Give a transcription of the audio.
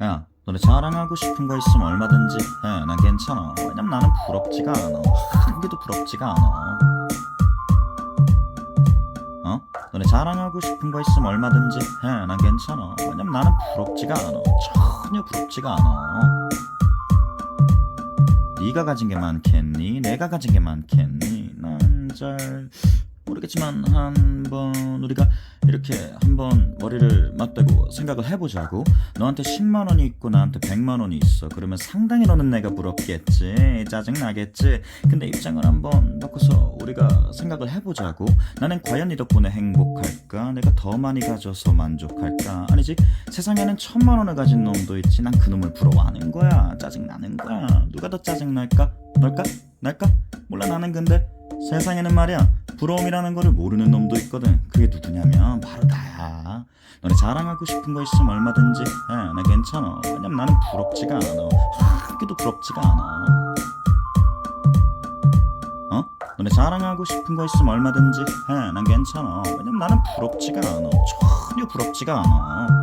너네 자랑하고 싶은 거 있으면 얼마든지 해. 난 괜찮아. 왜냐면 나는 부럽지가 않아. 한 개도 부럽지가 않아. 어? 너네 자랑하고 싶은 거 있으면 얼마든지 해. 난 괜찮아. 왜냐면 나는 부럽지가 않아. 전혀 부럽지가 않아. 네가 가진 게 많겠니? 내가 가진 게 많겠니? 난잘 모르겠지만 한번 우리가 이렇게 한번 머리를 맞대고 생각을 해보자고. 너한테 10만 원이 있고 나한테 100만 원이 있어. 그러면 상당히 너는 내가 부럽겠지. 짜증 나겠지. 근데 입장을 한번 바꿔서 우리가 생각을 해보자고. 나는 과연 네 덕분에 행복할까? 내가 더 많이 가져서 만족할까? 아니지 세상에는 천만 원을 가진 놈도 있지. 난 그 놈을 부러워하는 거야. 짜증 나는 거야. 누가 더 짜증 날까? 널까? 날까? 몰라 나는 근데. 세상에는 말이야 부러움이라는 거를 모르는 놈도 있거든. 그게 누구냐면 바로 나야. 너네 자랑하고 싶은 거 있으면 얼마든지 해나 괜찮아. 왜냐면 나는 부럽지가 않아. 한 개도 부럽지가 않아. 어? 너네 자랑하고 싶은 거 있으면 얼마든지 해난 괜찮아. 왜냐면 나는 부럽지가 않아. 전혀 부럽지가 않아